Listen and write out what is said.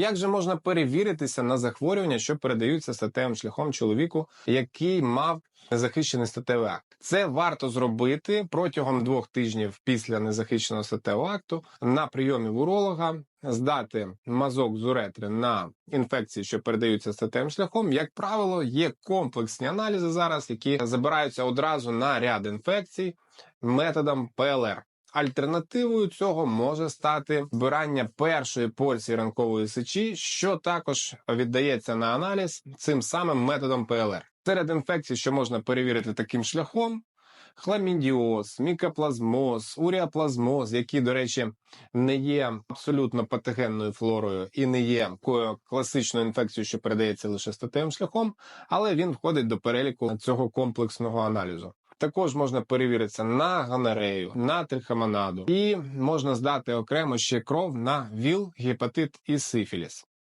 Як же можна перевіритися на захворювання, що передаються статевим шляхом чоловіку, який мав незахищений статевий акт? Це варто зробити протягом двох тижнів після незахищеного статевого акту на прийомі уролога, здати мазок з уретри на інфекції, що передаються статевим шляхом. Як правило, є комплексні аналізи зараз, які забираються одразу на ряд інфекцій методом ПЛР. Альтернативою цього може стати збирання першої порції ранкової сечі, що також віддається на аналіз цим самим методом ПЛР. Серед інфекцій, що можна перевірити таким шляхом, хламідіоз, мікоплазмоз, уріаплазмоз, які, до речі, не є абсолютно патогенною флорою і не є такою класичною інфекцією, що передається лише статевим шляхом, але він входить до переліку цього комплексного аналізу. Також можна перевіритися на гонорею, на трихомонаду, і можна здати окремо ще кров на ВІЛ, гепатит і сифіліс.